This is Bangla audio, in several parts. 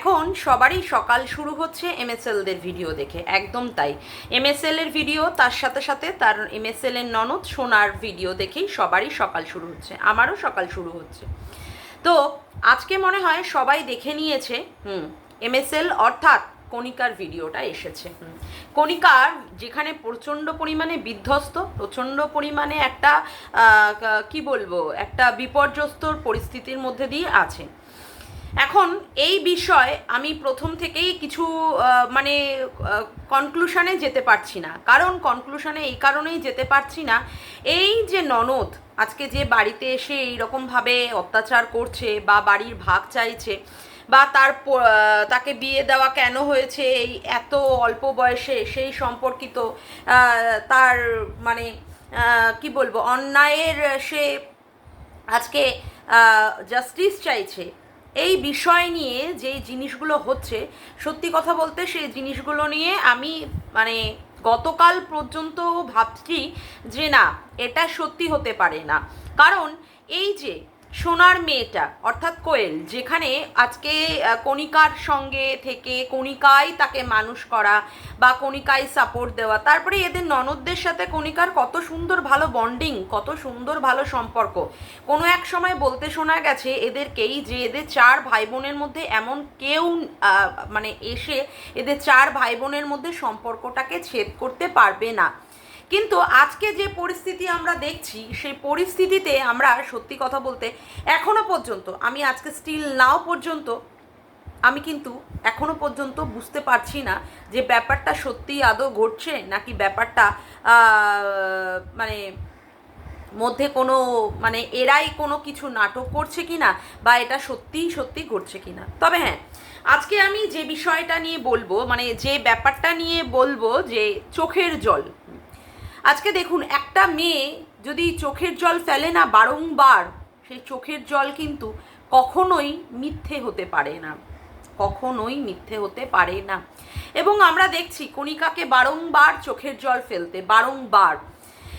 এখন সবারই সকাল শুরু হচ্ছে এমএসএলদের ভিডিও দেখে, একদম তাই। এমএসএল এর ভিডিও, তার সাথে সাথে তার এমএসএল এর ননদ সোনার ভিডিও দেখেই সবারই সকাল শুরু হচ্ছে, আমারও সকাল শুরু হচ্ছে। তো আজকে মনে হয় সবাই দেখে নিয়েছে, হুম, এমএসএল অর্থাৎ কণিকার ভিডিওটা এসেছে। কণিকার যেখানে প্রচণ্ড পরিমাণে বিধ্বস্ত, প্রচণ্ড পরিমাণে একটা কি বলব, একটা বিপর্যস্তর পরিস্থিতির মধ্যে দিয়ে আছে। এখন এই বিষয় আমি প্রথম থেকেই কিছু মানে কনক্লুশনে যেতে পারছি না। কারণ কনক্লুশনে এই কারণেই যেতে পারছি না। এই যে ননদ আজকে যে বাড়িতে এসে এইরকমভাবে অত্যাচার করছে বা বাড়ির ভাগ চাইছে বা তার তাকে বিয়ে দেওয়া কেন হয়েছে, এই এত অল্প বয়সে সেই সম্পর্কিত তার মানে কি বলব, অন্যায়ের সে আজকে জাস্টিস চাইছে এই বিষয় নিয়ে যে জিনিসগুলো হচ্ছে, সত্যি কথা বলতে সেই জিনিসগুলো নিয়ে আমি মানে গতকাল পর্যন্ত ভাবছি যে না, এটা সত্যি হতে পারে না। কারণ এই যে সোনার মেয়েটা, অর্থাৎ কোয়েল, যেখানে আজকে কণিকার সঙ্গে থেকে কণিকাই তাকে মানুষ করা বা কণিকাই সাপোর্ট দেওয়া। তারপরে এদের ননদদের সাথে কণিকার কত সুন্দর ভালো বন্ডিং কত সুন্দর ভালো সম্পর্ক। কোনো এক সময় বলতে শোনা গেছে এদেরকেই যে এদের চার ভাই বোনের মধ্যে এমন কেউ মানে এসে এদের চার ভাই বোনের মধ্যে সম্পর্কটাকে ছেদ করতে পারবে না। কিন্তু আজকে যে পরিস্থিতি আমরা দেখছি, সেই পরিস্থিতিতে আমরা সত্যি কথা বলতে এখনও পর্যন্ত, আমি আজকে স্টিল নাও পর্যন্ত, আমি কিন্তু এখনও পর্যন্ত বুঝতে পারছি না যে ব্যাপারটা সত্যি আদৌ ঘটছে নাকি ব্যাপারটা মানে মধ্যে কোনো মানে এরাই কোনো কিছু নাটক করছে কিনা বা এটা সত্যিই সত্যি ঘটছে কি না তবে হ্যাঁ আজকে আমি যে বিষয়টা নিয়ে বলব মানে যে ব্যাপারটা নিয়ে বলব যে চোখের জল আজকে দেখুন, একটা মেয়ে যদি চোখের জল ফেলে না বারংবার সেই চোখের জল কিন্তু কখনোই মিথ্যে হতে পারে না। কখনোই মিথ্যে হতে পারে না। এবং আমরা দেখছি, কণিকাকে বারংবার চোখের জল ফেলতে, বারংবার।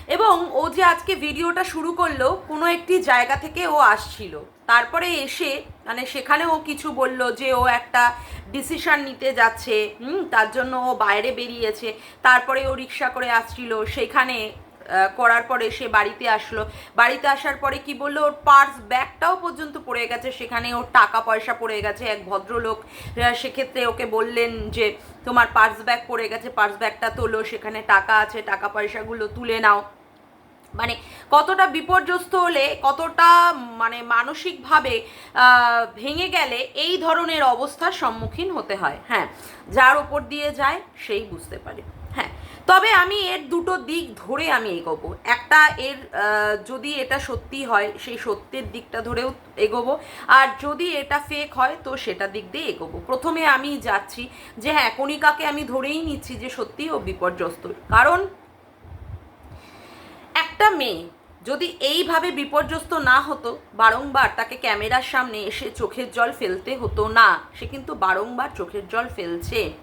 এবং ও যে আজকে ভিডিওটা শুরু করল, কোনো একটি জায়গা থেকে ও আসছিল। তারপরে এসে মানে সেখানে ও কিছু বলল যে ও একটা ডিসিশন নিতে যাচ্ছে, হুম, তার জন্য ও বাইরে বেরিয়েছে, তারপরে ও রিক্সা করে আসছিল, সেখানে করার পরে সে বাড়িতে আসলো, বাড়িতে আসার পরে কি বলল, ওর পার্স ব্যাগটাও পর্যন্ত পড়ে গেছে, সেখানে ওর টাকা পয়সা পড়ে গেছে, এক ভদ্রলোক সেক্ষেত্রে ওকে বললেন যে, তোমার পার্স ব্যাগ পড়ে গেছে পার্স ব্যাগটা তোলো, সেখানে টাকা আছে টাকা পয়সাগুলো তুলে নাও। মানে কতটা বিপর্যস্ত হলে, কতটা মানে মানসিকভাবে ভেঙে গেলে এই ধরনের অবস্থার সম্মুখীন হতে হয়। হ্যাঁ যার ওপর দিয়ে যায়, সেই বুঝতে পারে। হ্যাঁ তবে আমি এর দুটো দিক ধরে আমি এগোবো। একটা এর যদি এটা সত্যি হয়, সেই সত্যের দিকটা ধরেও এগোবো। আর যদি এটা ফেক হয়, তো সেটা দিক দিয়ে এগোবো। প্রথমে আমি যাচ্ছি যে হ্যাঁ কণিকাকে আমি ধরেই নিচ্ছি যে সত্যি ও বিপর্যস্ত। কারণ মেয়ে। যদি এইভাবে বিপর্যস্ত না হতো, বারংবার তাকে ক্যামেরার সামনে এসে চোখের জল ফেলতে হতো না। সে কিন্তু বারংবার চোখের জল ফেলছে।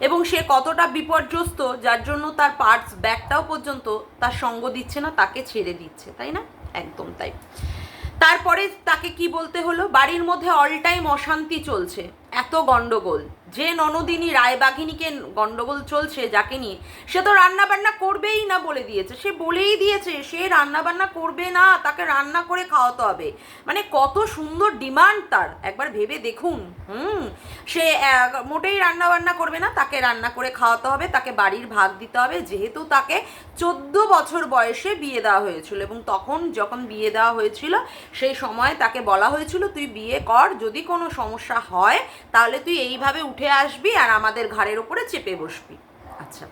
এবং সে কতটা বিপর্যস্ত, যার জন্য তার পার্টস ব্যাগটাও পর্যন্ত তার সঙ্গ দিচ্ছে না, তাকে ছেড়ে দিচ্ছে, তাই না? একদম তাই। তারপরে তাকে কি বলতে হলো? বাড়ির মধ্যে অল টাইম অশান্তি চলছে। এত গন্ডগোল। যে ননদিনী রায়বাঘিনীকে গন্ডগোল চলছে যাকে নিয়ে, সে তো রান্না বান্না করবেই না বলে দিয়েছে। সে বলেই দিয়েছে, সে রান্না বান্না করবে না, তাকে রান্না করে খাওয়াতে হবে। মানে কত সুন্দর ডিমান্ড তার। একবার ভেবে দেখুন। হুম, সে মোটেই রান্না বান্না করবে না, তাকে রান্না করে খাওয়াতে হবে, তাকে বাড়ির ভাগ দিতে হবে। যেহেতু তাকে চোদ্দ বছর বয়সে বিয়ে দেওয়া হয়েছিল এবং তখন যখন বিয়ে দেওয়া হয়েছিল, সেই সময় তাকে বলা হয়েছিল, তুই বিয়ে কর, যদি কোনো সমস্যা হয় তাহলে তুই এইভাবে উঠে আসবি আর আমাদের ঘাড়ের ওপরে চেপে বসবি। আচ্ছা।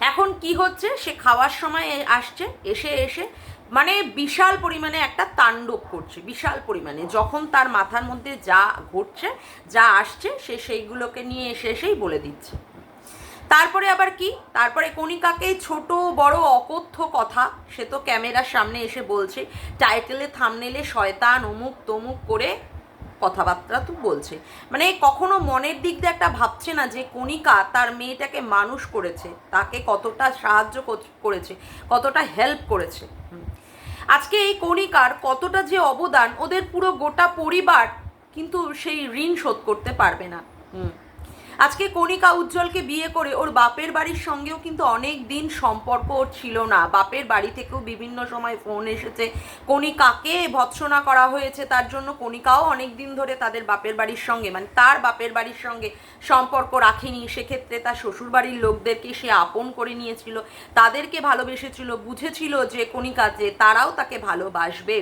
এখন কি হচ্ছে? সে খাওয়ার সময় আসছে, এসে এসে মানে বিশাল পরিমাণে একটা তাণ্ডব করছে, বিশাল পরিমাণে। যখন তার মাথার মধ্যে যা ঘটছে, যা আসছে, সে সেইগুলোকে নিয়ে এসে এসেই বলে দিচ্ছে। তারপরে আবার কি? তারপরে কণিকাকে ছোট, বড়, অকথ্য কথা, সে তো ক্যামেরার সামনে এসে বলছে, টাইটেলে, থামনেলে, শয়তান অমুক তমুক করে কথাবার্তা তো বলছে। মানে কখনো মনের দিক দিয়ে একটা ভাবছে না যে কণিকা তার মেয়েটাকে মানুষ করেছে, তাকে কতটা সাহায্য করেছে, কতটা হেল্প করেছে। আজকে এই কণিকার কতটা যে অবদান, ওদের পুরো গোটা পরিবার কিন্তু সেই ঋণ শোধ করতে পারবে না। হুম। আজকে কণিকা উজ্জ্বলকে বিয়ে করে ওর বাপের বাড়ির সঙ্গেও কিন্তু অনেক দিন সম্পর্ক ওর ছিল না। বাপের বাড়ি থেকেও বিভিন্ন সময় ফোন এসেছে। কণিকাকে ভৎসনা করা হয়েছে, তার জন্য কণিকাও অনেক দিন ধরে তাদের বাপের বাড়ির সঙ্গে মানে তার বাপের বাড়ির সঙ্গে সম্পর্ক রাখেনি। সেক্ষেত্রে তার শ্বশুর বাড়ির লোকদেরকে সে আপন করে নিয়েছিল, তাদেরকে ভালোবেসেছিল, বুঝেছিল যে কণিকা, যে তারাও তাকে ভালোবাসবে।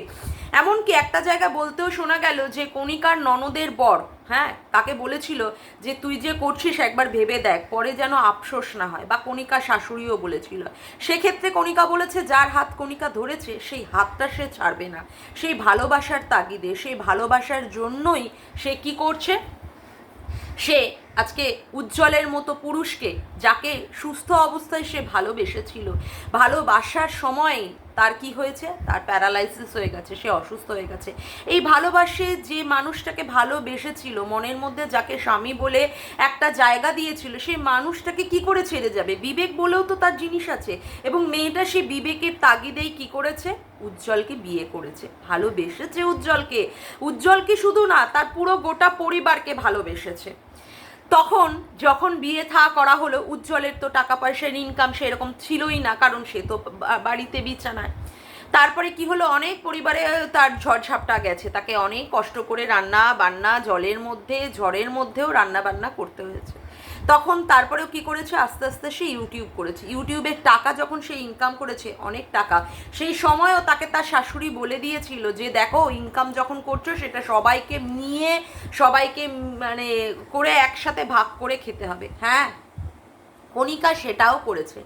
এমনকি একটা জায়গা বলতেও শোনা গেল যে কণিকার ননদের বর হ্যাঁ তাকে বলেছিল যে তুই যে করছিস একবার ভেবে দেখ, পরে যেন আফসোস না হয়, বা কণিকা শাশুড়িও বলেছিল। সেক্ষেত্রে কণিকা বলেছে, যার হাত কণিকা ধরেছে, সেই হাতটা সে ছাড়বে না। সেই ভালোবাসার তাগিদে, সেই ভালোবাসার জন্যই সে কি করছে? সে আজকে উজ্জ্বলের মতো পুরুষকে যাকে সুস্থ অবস্থায় সে ভালোবেসেছিল, ভালোবাসার সময় তার কি হয়েছে? তার প্যারালাইসিস হয়ে গেছে, সে অসুস্থ হয়ে গেছে। এই ভালোবাসে যে মানুষটাকে ভালোবেসেছিল, মনের মধ্যে যাকে স্বামী বলে একটা জায়গা দিয়েছিল, সেই মানুষটাকে কি করে ছেড়ে যাবে? বিবেক বলেও তো তার জিনিস আছে। এবং মেয়েটা সেই বিবেকের তাগিদেই কি করেছে? উজ্জ্বলকে বিয়ে করেছে। ভালোবেসেছে উজ্জ্বলকে। উজ্জ্বলকে শুধু না, তার পুরো গোটা পরিবারকে ভালোবেসেছে। তখন যখন বিয়ে থা করা হলো, উজ্জ্বলের তো টাকা পয়সার ইনকাম সেরকম ছিলই না, কারণ সে তো বাড়িতে বিছানায়। তারপরে কি হলো, অনেক পরিবারে তার ঝড়ঝাপটা গেছে। তাকে অনেক কষ্ট করে রান্না বান্না জলের মধ্যে, ঝড়ের মধ্যেও রান্না বান্না করতে হয়েছে। তখন তারপরেও কি করেছে? আস্তে আস্তে সে ইউটিউব করেছে। ইউটিউবের টাকা যখন সে ইনকাম করেছে, অনেক টাকা, সেই সময়ও তাকে তার শাশুড়ি বলে দিয়েছিল যে, দেখো ইনকাম যখন করছ, সেটা সবাইকে নিয়ে, সবাইকে মানে করে একসাথে ভাগ করে খেতে হবে। হ্যাঁ? কণিকা সেটাও করেছে।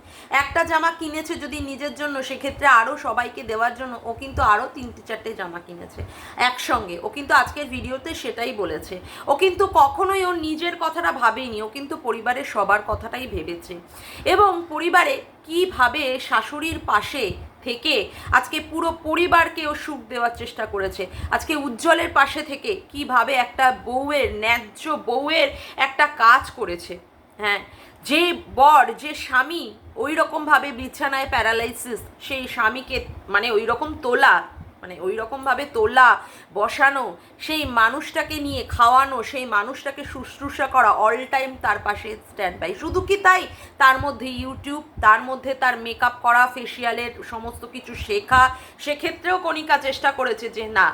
একটা জামা কিনেছে যদি নিজের জন্য, সেক্ষেত্রে আরও সবাইকে দেওয়ার জন্য ও কিন্তু আরও তিনটে চারটে জামা কিনেছে একসঙ্গে। ও কিন্তু আজকের ভিডিওতে সেটাই বলেছে। ও কিন্তু কখনোই ওর নিজের কথাটা ভাবেনি, ও কিন্তু পরিবারের সবার কথাটাই ভেবেছে। এবং পরিবারে কীভাবে শাশুড়ির পাশে থেকে আজকে পুরো পরিবারকে ও সুখ দেওয়ার চেষ্টা করেছে, আজকে উজ্জ্বলের পাশে থেকে কীভাবে একটা বউয়ের, ন্যায্য বউয়ের একটা কাজ করেছে। হ্যাঁ যে বর, যে স্বামী ওই রকমভাবে বিছানায় প্যারালাইসিস, সেই স্বামীকে মানে ওই রকম তোলা মানে ওই রকমভাবে তোলা, বসানো, সেই মানুষটাকে নিয়ে খাওয়ানো, সেই মানুষটাকে শুশ্রূষা করা অল টাইম তার পাশে স্ট্যান্ড বাই শুধু কি তাই? তার মধ্যে ইউটিউব তার মধ্যে তার মেকআপ করা ফেসিয়ালের সমস্ত কিছু শেখা। সেক্ষেত্রেও কণিকা চেষ্টা করেছে যে না,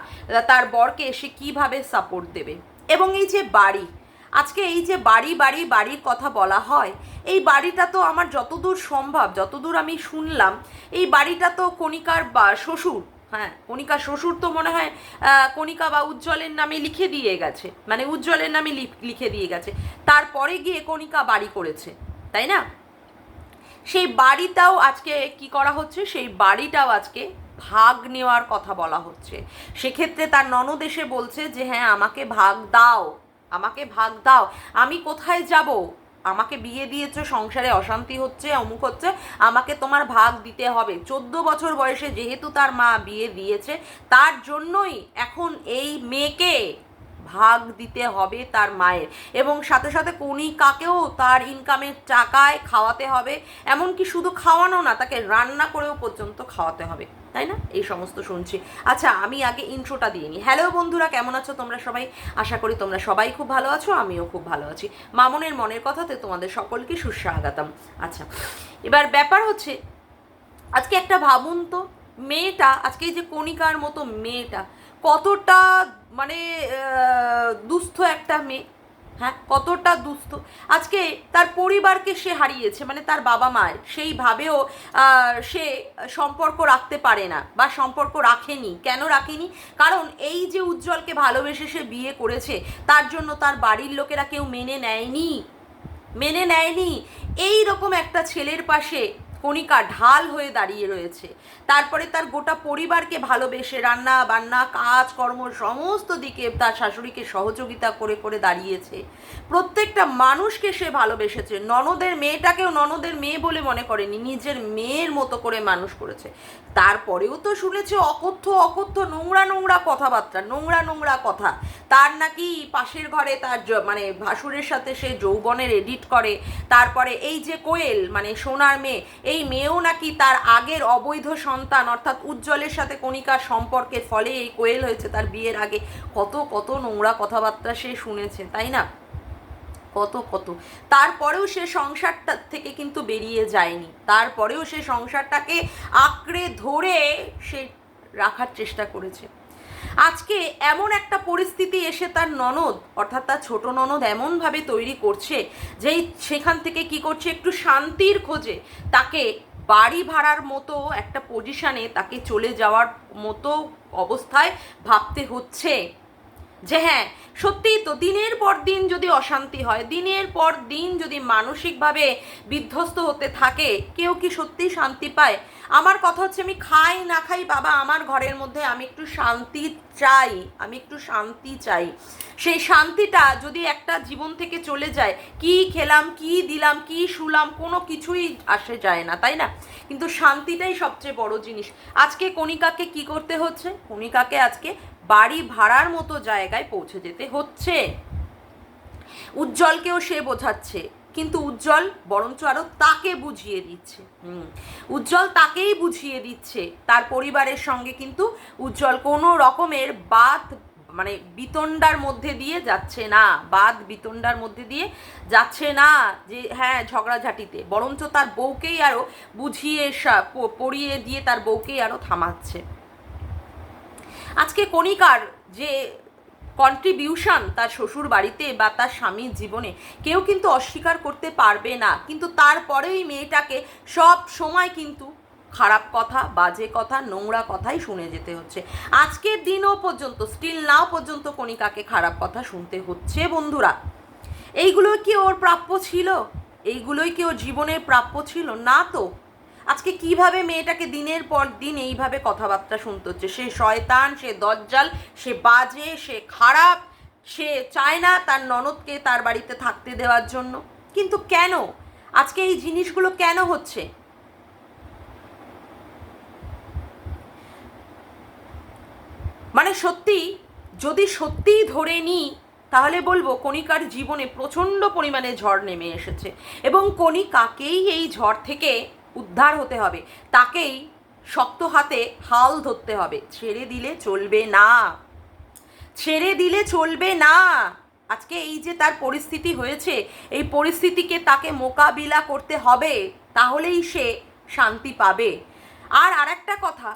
তার বরকে সে কীভাবে সাপোর্ট দেবে। এবং এই যে বাড়ি আজকে এই যে বাড়ি বাড়ি, বাড়ির কথা বলা হয়, এই বাড়িটা তো আমার যতদূর সম্ভব, যতদূর আমি শুনলাম, এই বাড়িটা তো কণিকার বা শ্বশুর হ্যাঁ কণিকা শ্বশুর তো মনে হয় কণিকা বা উজ্জ্বলের নামে লিখে দিয়ে গেছে মানে উজ্জ্বলের নামে লিখ- দিয়ে গেছে, তারপরে গিয়ে কণিকা বাড়ি করেছে, তাই না? সেই বাড়িটাও আজকে কি করা হচ্ছে, সেই বাড়িটাও আজকে ভাগ নেওয়ার কথা বলা হচ্ছে, সেক্ষেত্রে তার ননদ এসে বলছে যে হ্যাঁ আমাকে ভাগ দাও। আমাকে ভাগ দাও। আমি কোথায় যাব? আমাকে বিয়ে দিয়েছ, সংসারে অশান্তি হচ্ছে, অমুক হচ্ছে, আমাকে তোমার ভাগ দিতে হবে। চোদ্দ বছর বয়সে যেহেতু তার মা বিয়ে দিয়েছে, তার জন্যই এখন এই মেয়েকে ভাগ দিতে হবে তার মায়ের। এবং সাথে সাথে কণিকাকেও তার ইনকামের টাকায় খাওয়াতে হবে। এমনকি শুধু খাওয়ানো না, তাকে রান্না করেও পর্যন্ত খাওয়াতে হবে। তাই না? এই সমস্ত শুনছি। আচ্ছা আমি আগে ইন্ট্রোটা দিয়ে নিই। হ্যালো বন্ধুরা, কেমন আছো তোমরা সবাই? আশা করি তোমরা সবাই খুব ভালো আছো, আমিও খুব ভালো আছি। মামনের মনের কথাতে তোমাদের সকলকে সুস্বাগতম। আচ্ছা এবার ব্যাপার হচ্ছে, আজকে একটা ভাবুন তো, মেয়েটা, আজকে যে কণিকার মতো মেয়েটা, কতটা মানে দুস্থ একটা মেয়ে। হ্যাঁ কতটা দুস্থ। আজকে তার পরিবারকে সে হারিয়েছে মানে তার বাবা মায়ের। সেইভাবেও সে সম্পর্ক রাখতে পারে না বা সম্পর্ক রাখেনি। কেন রাখেনি? কারণ এই যে উজ্জ্বলকে ভালোবেসে সে বিয়ে করেছে, তার জন্য তার বাড়ির লোকেরা কেউ মেনে নেয়নি। মেনে নেয়নি। এই রকম একটা ছেলের পাশে কণিকা ঢাল হয়ে দাঁড়িয়ে রয়েছে। তারপরে তার গোটা পরিবারকে ভালোবেসে রান্না, বান্না, কাজ, কর্ম সমস্ত দিকে তার শাশুড়িকে সহযোগিতা করে করে দাঁড়িয়েছে। প্রত্যেকটা মানুষকে সে ভালোবেসেছে। ননদের মেয়েটাকেও ননদের মেয়ে বলে মনে করেনি, নিজের মেয়ের মতো করে মানুষ করেছে। তারপরেও তো শুনেছে অকথ্য অকথ্য, নোংরা নোংরা কথাবার্তা, নোংরা নোংরা কথা। তার নাকি পাশের ঘরে তার মানে ভাসুরের সাথে সে যৌবনের এডিট করে। তারপরে এই যে কোয়েল মানে সোনার মেয়ে, এই এই মেয়েও নাকি তার আগের অবৈধ সন্তান, অর্থাৎ উজ্জ্বলের সাথে কণিকার সম্পর্কের ফলে এই কোয়েল হয়েছে তার বিয়ের আগে। কত কত নোংরা কথাবার্তা সে শুনেছে, তাই না? কত কত। তারপরেও সে সংসারটার থেকে কিন্তু বেরিয়ে যায়নি। তারপরেও সে সংসারটাকে আঁকড়ে ধরে সে রাখার চেষ্টা করেছে। আজকে এমন একটা পরিস্থিতি এসে তার ননদ, অর্থাৎ তার ছোট ননদ এমনভাবে তৈরি করছে যেই সেখান থেকে কি করছে? একটু শান্তির খোঁজে তাকে বাড়ি ভাড়ার মতো একটা পজিশানে তাকে চলে যাওয়ার মতো অবস্থায় ভাবতে হচ্ছে। যে হ্যাঁ সত্যিই তো দিনের পর দিন যদি অশান্তি হয়, দিনের পর দিন যদি মানসিকভাবে বিধ্বস্ত হতে থাকে, কেউ কি সত্যিই শান্তি পায়? আমার কথা হচ্ছে আমি খাই না খাই, বাবা, আমার ঘরের মধ্যে আমি একটু শান্তি চাই, আমি একটু শান্তি চাই। সেই শান্তিটা যদি একটা জীবন থেকে চলে যায়, কি খেলাম, কি দিলাম, কি শুলাম, কোনো কিছুই আসে যায় না, তাই না? কিন্তু শান্তিটাই সবচেয়ে বড় জিনিস। আজকে কণিকাকে কি করতে হচ্ছে? কণিকাকে আজকে বাড়ি ভাড়ার মতো জায়গায় পৌঁছে যেতে হচ্ছে। উজ্জ্বলকেও সে বোঝাচ্ছে, কিন্তু উজ্জ্বল বরঞ্চ আরও তাকে বুঝিয়ে দিচ্ছে। উজ্জ্বল তাকেই বুঝিয়ে দিচ্ছে। তার পরিবারের সঙ্গে কিন্তু উজ্জ্বল কোনো রকমের বাদ মানে বিতণ্ডার মধ্যে দিয়ে যাচ্ছে না। বাদ, বিতণ্ডার মধ্যে দিয়ে যাচ্ছে না যে হ্যাঁ ঝগড়াঝাটিতে। বরঞ্চ তার বউকেই আরও বুঝিয়ে পড়িয়ে দিয়ে তার বউকেই আরও থামাচ্ছে। আজকে কণিকার যে কন্ট্রিবিউশন তার শ্বশুর বাড়িতে বা তার স্বামীর জীবনে কেউ কিন্তু অস্বীকার করতে পারবে না। কিন্তু তারপরে ওই মেয়েটাকে সব সময় কিন্তু খারাপ কথা, বাজে কথা, নোংরা কথাই শুনে যেতে হচ্ছে। আজকের দিনও পর্যন্ত স্টিল নাও পর্যন্ত কণিকাকে খারাপ কথা শুনতে হচ্ছে বন্ধুরা। এইগুলো কি ওর প্রাপ্য ছিল? এইগুলোই কি ওর জীবনের প্রাপ্য ছিল? না তো। আজকে কীভাবে মেয়েটাকে দিনের পর দিন এইভাবে কথাবার্তা শুনতে হচ্ছে? সে শয়তান, সে দজ্জাল, সে বাজে, সে খারাপ, সে চায় না তার ননদকে তার বাড়িতে থাকতে দেওয়ার জন্য। কিন্তু কেন? আজকে এই জিনিসগুলো কেন হচ্ছে? মানে সত্যি, যদি সত্যিই ধরে নিই, তাহলে বলব কণিকার জীবনে প্রচণ্ড পরিমাণে ঝড় নেমে এসেছে। এবং কণিকাকেই এই ঝড় থেকে উদ্ধার হতে হবে। তাকেই শক্ত হাতে হাল ধরতে হবে। ছেড়ে দিলে চলবে না। ছেড়ে দিলে চলবে না। আজকে এই যে তার পরিস্থিতি হয়েছে, এই পরিস্থিতিকে তাকে মোকাবিলা করতে হবে, তাহলেই সে শান্তি পাবে। আর আরেকটা কথা,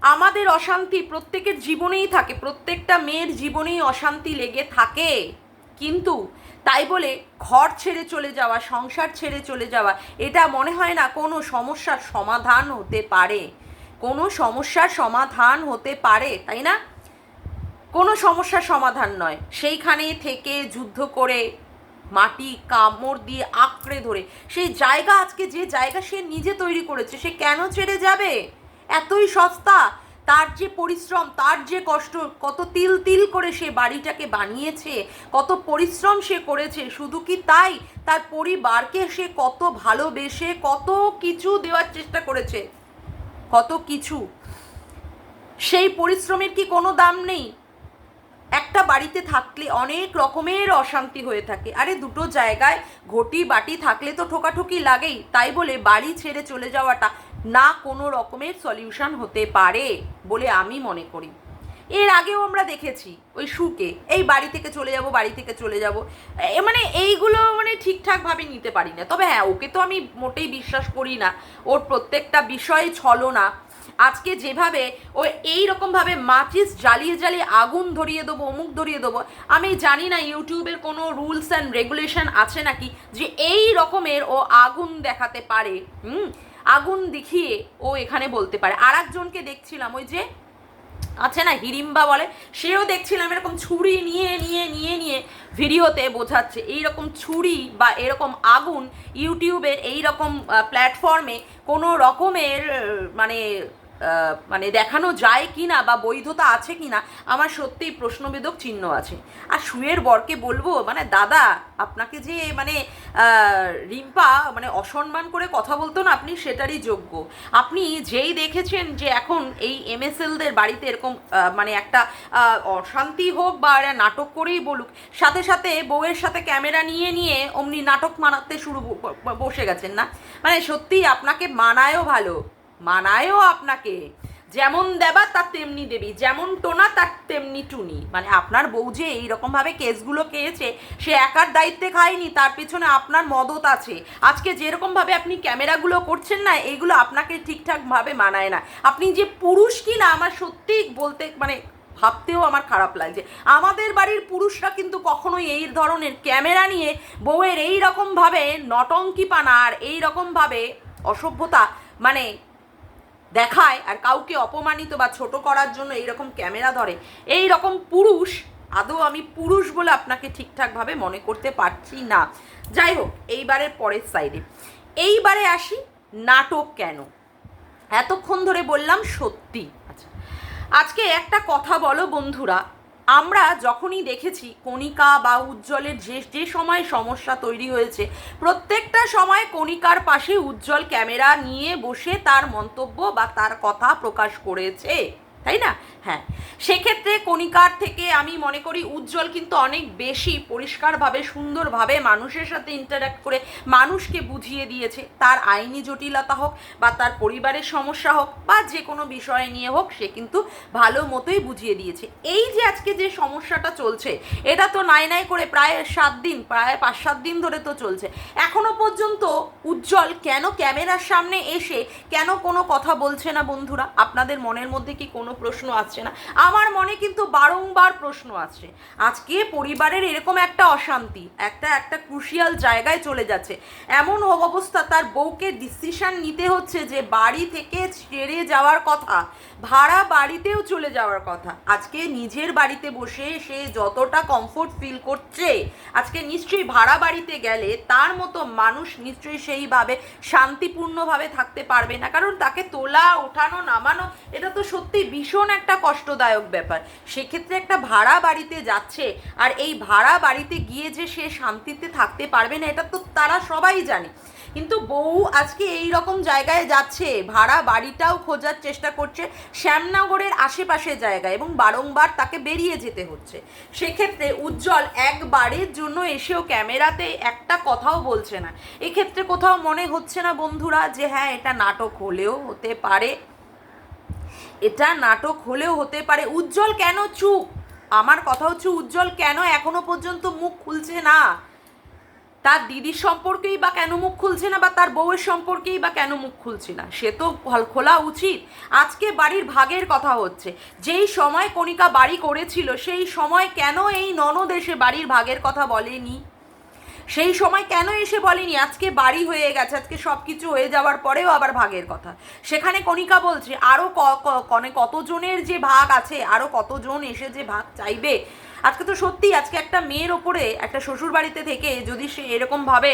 আমাদের অশান্তি প্রত্যেকের জীবনেই থাকে, প্রত্যেকটা মেয়ের জীবনেই অশান্তি লেগে থাকে। কিন্তু তাই বলে ঘর ছেড়ে চলে যাওয়া, সংসার ছেড়ে চলে যাওয়া, এটা মনে হয় না কোনো সমস্যার সমাধান হতে পারে। কোনো সমস্যার সমাধান হতে পারে, তাই না? কোনো সমস্যার সমাধান নয়। সেইখানে থেকে যুদ্ধ করে মাটি, কামড় দিয়ে আঁকড়ে ধরে, সেই জায়গা আজকে যে জায়গা সে নিজে তৈরি করেছে, সে কেন ছেড়ে যাবে? এতই সস্তা তার যে পরিশ্রম, তার যে কষ্ট, কত তিল তিল করে সে বাড়িটাকে বানিয়েছে, কত পরিশ্রম সে করেছে, শুধু কি তাই? তার পরিবারকে সে কত ভালোবেসে, কত কিছু দেওয়ার চেষ্টা করেছে, কত কিছু। সেই পরিশ্রমের কি কোনো দাম নেই? একটা বাড়িতে থাকলে অনেক রকমের অশান্তি হয়ে থাকে। আরে, দুটো জায়গায় ঘটি বাটি থাকলে তো ঠোকাঠুকি লাগেই, তাই বলে বাড়ি ছেড়ে চলে যাওয়াটা। না কোনো রকমের সলিউশন হতে পারে বলে আমি মনে করি। এর আগেও আমরা দেখেছি ওই সুকে, এই বাড়ি থেকে চলে যাব, বাড়ি থেকে চলে যাব। মানে এইগুলো মানে ঠিকঠাকভাবে নিতে পারি না তবে হ্যাঁ ওকে তো আমি মোটেই বিশ্বাস করি না। ওর প্রত্যেকটা বিষয়ে ছলো না আজকে যেভাবে ও এই রকমভাবে মাচিস জ্বালিয়ে জ্বালিয়ে আগুন ধরিয়ে দেবো, অমুক ধরিয়ে দেবো, আমি জানি না ইউটিউবের কোনো রুলস অ্যান্ড রেগুলেশন আছে নাকি যে এই রকমের ও আগুন দেখাতে পারে। হুম? আগুন দেখিয়ে ও এখানে বলতে পারে। আর একজনকে দেখছিলাম, ওই যে আছে না হিড়িম্বা বলে, সেও দেখছিলাম এরকম ছুরি নিয়ে নিয়ে নিয়ে নিয়ে ভিডিওতে বোঝাচ্ছে। এইরকম ছুরি বা এরকম আগুন ইউটিউবের এই রকম প্ল্যাটফর্মে কোনো রকমের মানে মানে দেখানো যায় কি না বা বৈধতা আছে কি না আমার সত্যিই প্রশ্নবেদক চিহ্ন আছে। আর শুয়ের বরকে বলব মানে দাদা, আপনাকে যে মানে রিম্পা মানে অসম্মান করে কথা বলতো না, আপনি সেটারই যোগ্য। আপনি যেই দেখেছেন যে এখন এই এমএসএলদের বাড়িতে এরকম মানে একটা অশান্তি হোক বা নাটক করেই বলুক, সাথে সাথে বউয়ের সাথে ক্যামেরা নিয়ে নিয়ে অমনি নাটক মানাতে শুরু বসে গেছেন না? মানে সত্যি আপনাকে মানায়ও ভালো। মানায়ও আপনাকে। যেমন দেবা, তার তেমনি দেবী। যেমন টোনা, তার তেমনি টুনি। মানে আপনার বউ যে এইরকমভাবে কেসগুলো খেয়েছে, সে একার দায়িত্বে খায়নি, তার পেছনে আপনার মদত আছে। আজকে যেরকমভাবে আপনি ক্যামেরাগুলো করছেন না এইগুলো আপনাকে ঠিকঠাকভাবে মানায় না। আপনি যে পুরুষ কি না আমার সত্যিই বলতে মানে ভাবতেও আমার খারাপ লাগছে। আমাদের বাড়ির পুরুষরা কিন্তু কখনোই এই ধরনের ক্যামেরা নিয়ে বউয়ের এই রকমভাবে নটঙ্কিপানা আর এই রকমভাবে অসভ্যতা মানে দেখায় আর কাউকে অপমানিত বা ছোট করার জন্য এইরকম ক্যামেরা ধরে। এই রকম পুরুষ, আদৌ আমি পুরুষ বলে আপনাকে ঠিকঠাকভাবে মনে করতে পারছি না। যাই হোক, এইবারের পরের সাইডে এইবারে আসি নাটক কেন? এতক্ষণ ধরে বললাম সত্যি। আচ্ছা আজকে একটা কথা বলো বন্ধুরা আমরা যখনই দেখেছি কণিকা বা উজ্জ্বলের যে যে সময় সমস্যা তৈরি হয়েছে, প্রত্যেকটা সময় কণিকার পাশে উজ্জ্বল ক্যামেরা নিয়ে বসে তার মন্তব্য বা তার কথা প্রকাশ করেছে। তাই না? হ্যাঁ। সেক্ষেত্রে কণিকার থেকে আমি মনে করি উজ্জ্বল কিন্তু অনেক বেশি পরিষ্কারভাবে, সুন্দরভাবে মানুষের সাথে ইন্টারাক্ট করে মানুষকে বুঝিয়ে দিয়েছে। তার আইনি জটিলতা হোক বা তার পরিবারের সমস্যা হোক বা যে কোনো বিষয় নিয়ে হোক, সে কিন্তু ভালো মতোই বুঝিয়ে দিয়েছে। এই যে আজকে যে সমস্যাটা চলছে, এটা তো নাই নাই করে প্রায় সাত দিন, প্রায় পাঁচ সাত দিন ধরে তো চলছে। এখনও পর্যন্ত উজ্জ্বল কেন ক্যামেরার সামনে এসে কেন কোনো কথা বলছে না বন্ধুরা? আপনাদের মনের মধ্যে কি কোনো প্রশ্ন আসছে না। আমার মনে কিন্তু বারংবার প্রশ্ন আসছে। আজকে পরিবারের এরকম একটা অশান্তি, একটা একটা ক্রুশিয়াল জায়গায় চলে যাচ্ছে। এমন অবস্থা তার বউকে ডিসিশন নিতে হচ্ছে যে বাড়ি থেকে ছেড়ে যাওয়ার কথা। ভাড়া বাড়িতেও চলে যাওয়ার কথা। আজকে নিজের বাড়িতে বসে সে যতটা কমফোর্ট ফিল করছে, আজকে নিশ্চয়ই ভাড়া বাড়িতে গেলে তার মতো মানুষ নিশ্চয়ই সেইভাবে শান্তিপূর্ণভাবে থাকতে পারবে না। কারণ তাকে তোলা, ওঠানো, নামানো, এটা তো সত্যি ভীষণ একটা কষ্টদায়ক ব্যাপার। সেক্ষেত্রে একটা ভাড়া বাড়িতে যাচ্ছে আর এই ভাড়া বাড়িতে গিয়ে যে সে শান্তিতে থাকতে পারবে না, এটা তো তারা সবাই জানে। কিন্তু বউ আজকে এই রকম জায়গায় যাচ্ছে, ভাড়া বাড়িটাও খোঁজার চেষ্টা করছে, শ্যামনগরের আশেপাশে জায়গায় এবং বারংবার তাকে বেরিয়ে যেতে হচ্ছে। সেক্ষেত্রে উজ্জ্বল একবারের জন্য এসেও ক্যামেরাতে একটা কথাও বলছে না। এক্ষেত্রে কোথাও মনে হচ্ছে না বন্ধুরা যে হ্যাঁ এটা নাটক হলেও হতে পারে। এটা নাটক হলেও হতে পারে। উজ্জ্বল কেন চুপ? আমার কথা হচ্ছে, উজ্জ্বল কেন এখনও পর্যন্ত মুখ খুলছে না? তার দিদির সম্পর্কেই বা কেন মুখ খুলছে না বা তার বউয়ের সম্পর্কেই বা কেন মুখ খুলছে না? সে তো খোলা উচিত। আজকে বাড়ির ভাগের কথা হচ্ছে। যেই সময় কণিকা বাড়ি করেছিল, সেই সময় কেন এই ননদ এসে বাড়ির ভাগের কথা বলেনি? সেই সময় কেন এসে বলেনি, আজকে বাড়ি হয়ে গেছে, আজকে সব কিছু হয়ে যাওয়ার পরেও আবার ভাগের কথা? সেখানে কণিকা বলছে আরও কনে কতজনের যে ভাগ আছে আরও কতজন এসে যে ভাগ চাইবে? আজকে তো সত্যি, আজকে একটা মেয়ের ওপরে একটা শ্বশুর বাড়িতে থেকে যদি সে এরকমভাবে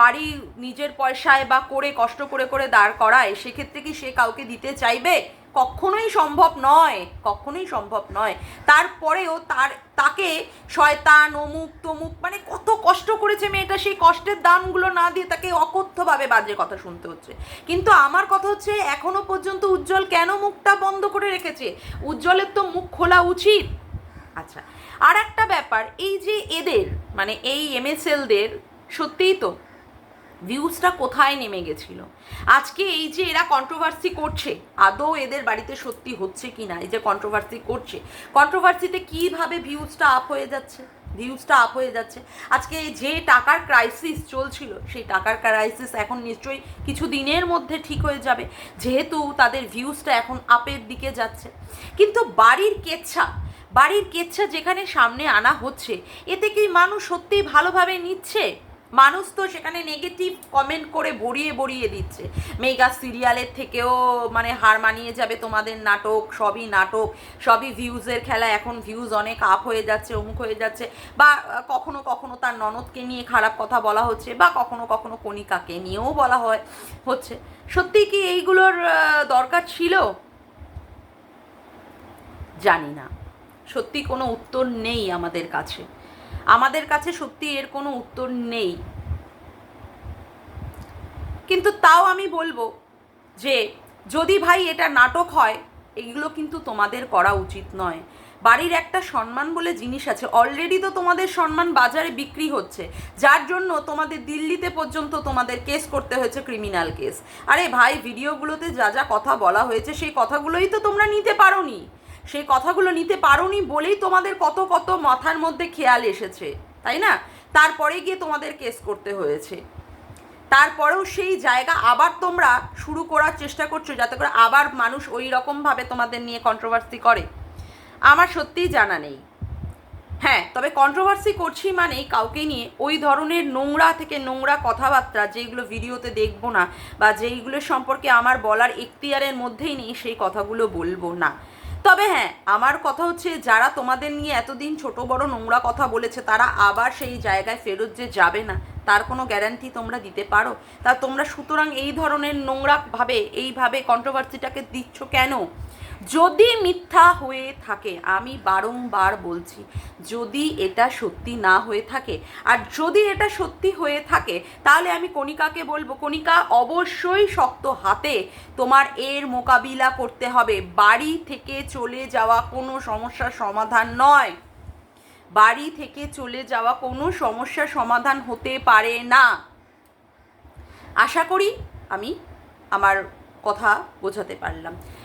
বাড়ি নিজের পয়সায় বা করে, কষ্ট করে করে দাঁড় করায়, সেক্ষেত্রে কি সে কাউকে দিতে চাইবে? কখনোই সম্ভব নয়, কখনোই সম্ভব নয়। তারপরেও তার, তাকে শয়তান, অমুক, তমুক মানে কত কষ্ট করেছে মেয়েটা, সেই কষ্টের দামগুলো না দিয়ে তাকে অকথ্যভাবে বাজে কথা শুনতে হচ্ছে। কিন্তু আমার কথা হচ্ছে, এখনও পর্যন্ত উজ্জ্বল কেন মুখটা বন্ধ করে রেখেছে? উজ্জ্বলের তো মুখ খোলা উচিত। আচ্ছা আর একটা ব্যাপার, এই যে এদের মানে এই এমএসএলদের, সত্যিই তো ভিউজটা কোথায় নেমে গেছিল? আজকে এই যে এরা কন্ট্রোভার্সি করছে, আদৌ এদের বাড়িতে সত্যি হচ্ছে কি না এই যে কন্ট্রোভার্সি করছে কন্ট্রোভার্সিতে কীভাবে ভিউজটা আপ হয়ে যাচ্ছে? ভিউজটা আপ হয়ে যাচ্ছে। আজকে যে টাকার ক্রাইসিস চলছিল, সেই টাকার ক্রাইসিস এখন নিশ্চয়ই কিছু দিনের মধ্যে ঠিক হয়ে যাবে। যেহেতু তাদের ভিউজটা এখন আপের দিকে যাচ্ছে। কিন্তু বাড়ির কেচ্ছা বাড়ির কেচ্ছা যেখানে সামনে আনা হচ্ছে, এতে কি মানুষ সত্যিই ভালোভাবে নিচ্ছে? মানুষ তো সেখানে নেগেটিভ কমেন্ট করে ভরিয়ে ভরিয়ে দিচ্ছে। মেগা সিরিয়ালের থেকেও মানে হার মানিয়ে যাবে তোমাদের নাটক, সবই নাটক, সবই ভিউজের খেলা, এখন ভিউজ অনেক আপ হয়ে যাচ্ছে, অমুক হয়ে যাচ্ছে, বা কখনো কখনো তার ননদকে নিয়ে খারাপ কথা বলা হচ্ছে, বা, কখনো কখনো কণিকাকে নিয়েও বলা হয়, হচ্ছে। সত্যি কি এইগুলোর দরকার ছিল? জানি না। সত্যি কোনো উত্তর নেই আমাদের কাছে। আমাদের কাছে সত্যি এর কোনো উত্তর নেই। কিন্তু তাও আমি বলব যে, যদি ভাই এটা নাটক হয়, এগুলো কিন্তু তোমাদের করা উচিত নয়। বাড়ির একটা সম্মান বলে জিনিস আছে। অলরেডি তো তোমাদের সম্মান বাজারে বিক্রি হচ্ছে। যার জন্য তোমাদের দিল্লিতে পর্যন্ত তোমাদের কেস করতে হয়েছে ক্রিমিনাল কেস আরে ভাই ভিডিওগুলোতে যা যা কথা বলা হয়েছে, সেই কথাগুলোই তো তোমরা নিতে পারোনি। সেই কথাগুলো নিতে পারোনি বলেই তোমাদের কত কত মাথার মধ্যে খেয়াল এসেছে, তাই না? তারপরে গিয়ে তোমাদের কেস করতে হয়েছে। তারপরেও সেই জায়গা আবার তোমরা শুরু করার চেষ্টা করছ যাতে করে আবার মানুষ ওই রকমভাবে তোমাদের নিয়ে কন্ট্রোভার্সি করে। আমার সত্যিই জানা নেই। হ্যাঁ তবে কন্ট্রোভার্সি করছি মানেই কাউকে নিয়ে ওই ধরনের নোংরা থেকে নোংরা কথাবার্তা যেগুলো ভিডিওতে দেখব না বা যেইগুলো সম্পর্কে আমার বলার এখতিয়ারের মধ্যেই নেই সেই কথাগুলো বলব না। তবে হ্যাঁ আমার কথা হচ্ছে যারা তোমাদের নিয়ে এতদিন ছোট বড় নোংরা কথা বলেছে, তারা আবার সেই জায়গায় ফেরত যে যাবে না, তার কোনো গ্যারান্টি তোমরা দিতে পারো? তা তোমরা সুতরাং এই ধরনের নোংরাভাবে, এইভাবে কন্ট্রোভার্সিটাকে দিচ্ছ কেন? যদি মিথ্যা হয়ে থাকে, আমি বারংবার বলছি, যদি এটা সত্যি না হয়ে থাকে, আর যদি এটা সত্যি হয়ে থাকে, তাহলে আমি কণিকাকে বলব, কণিকা অবশ্যই শক্ত হাতে তোমার এর মোকাবিলা করতে হবে। বাড়ি থেকে চলে যাওয়া কোনো সমস্যার সমাধান নয়। বাড়ি থেকে চলে যাওয়া কোনো সমস্যার সমাধান হতে পারে না। আশা করি আমি আমার কথা বোঝাতে পারলাম।